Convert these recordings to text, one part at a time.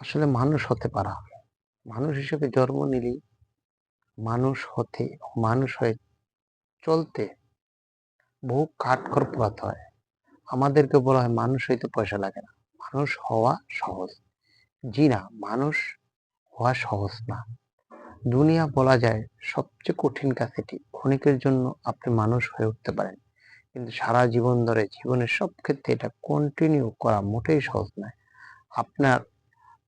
আসলে মানুষ হতে পারা। মানুষ হিসেবে জন্ম নিলেই মানুষ হতে, মানুষ হয়ে চলতে বহু কাঠখড় পোড়াতে হয়। আমাদেরকে বলা হয় মানুষ হইতে পয়সা লাগে না। মানুষ হওয়া সহজ। জি না, মানুষ হওয়া সহজ না। দুনিয়া বলা যায় সবচেয়ে কঠিন কাজ এটি। ক্ষণিকের জন্য আপনি মানুষ হয়ে উঠতে পারেন। কিন্তু সারা জীবন ধরে জীবনের সব ক্ষেত্রে এটা কন্টিনিউ করা মোটেই সহজ নয়। আপনার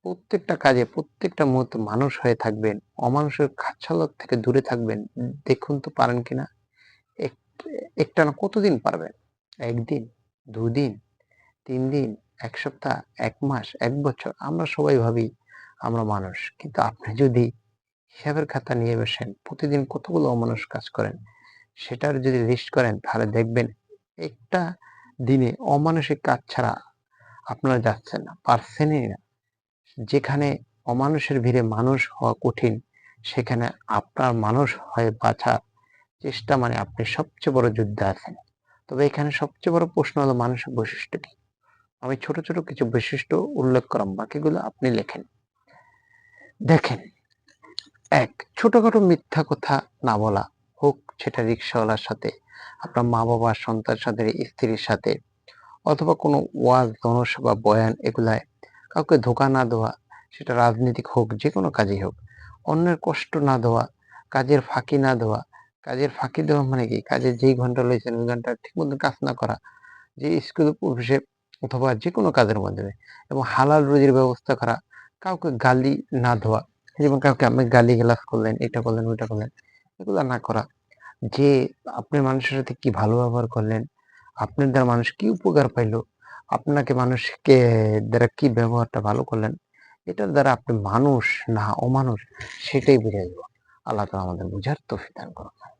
প্রত্যেকটা কাজে প্রত্যেকটা মুহূর্তে মানুষ হয়ে থাকবেন, অমানুষের খাচ্ছালক থেকে দূরে থাকবেন। দেখুন তো পারেন কিনা একটা না কতদিন পারবেন? একদিন, দুদিন তিন দিন এক সপ্তাহ, এক মাস, এক বছর, আমরা সবাই ভাবি আমরা মানুষ। কিন্তু আপনি যদি হিসাবের খাতা নিয়ে বসেন, প্রতিদিন কতগুলো অমানুষ কাজ করেন, সেটার যদি লিস্ট করেন, তাহলে দেখবেন একটা দিনে অমানসিক কাজ ছাড়া আপনারা যাচ্ছেন না, পারছেনই না। যেখানে অমানুষের ভিড়ে মানুষ হওয়া কঠিন, সেখানে আপনার মানুষ হয়ে বাঁচার চেষ্টা মানে আপনি সবচেয়ে বড় যুদ্ধে আছেন। তবে এখানে সবচেয়ে বড় প্রশ্ন হলো মানুষের বৈশিষ্ট্য কি আমি ছোট ছোট কিছু বৈশিষ্ট্য উল্লেখ করলাম, বাকিগুলো আপনি লেখেন। দেখেন, এক, ছোটখাটো মিথ্যা কথা না বলা, হোক সেটা রিক্সাওয়ালার সাথে, আপনার মা বাবা, সন্তানের সাথে, স্ত্রীর সাথে, অথবা কোনো ওয়াজ, জনসভা, বয়ান, এগুলায় কাউকে ধোকা না দেওয়া, সেটা রাজনীতিক হোক যে কোনো কাজেই হোক। অন্যের কষ্ট না দেওয়া, কাজের ফাঁকি না দেওয়া। কাজের ফাঁকি দেওয়া মানে কি? কাজের যেই ঘণ্টা রয়েছেন ওই ঘণ্টা ঠিক মতো কাজ না করা। যে স্কুল অফিসে অথবা যে কোনো কাজের মাধ্যমে এবং হালাল রুজির ব্যবস্থা করা, কাউকে গালি না দেওয়া, যেমন কাউকে আপনি গালি গ্লাস করলেন, এটা করলেন, ওইটা করলেন, এগুলো না করা। যে আপনি মানুষের সাথে কি ভালো ব্যবহার করলেন, আপনার দ্বারা মানুষ কি উপকার পাইলো আপনাকে মানুষকে দ্বারা কি ব্যবহারটা ভালো করলেন? এটার দ্বারা আপনি মানুষ না অমানুষ, সেটাই বুঝে আল্লাহ তালা আমাদের বুঝার তো ফিদান করুন।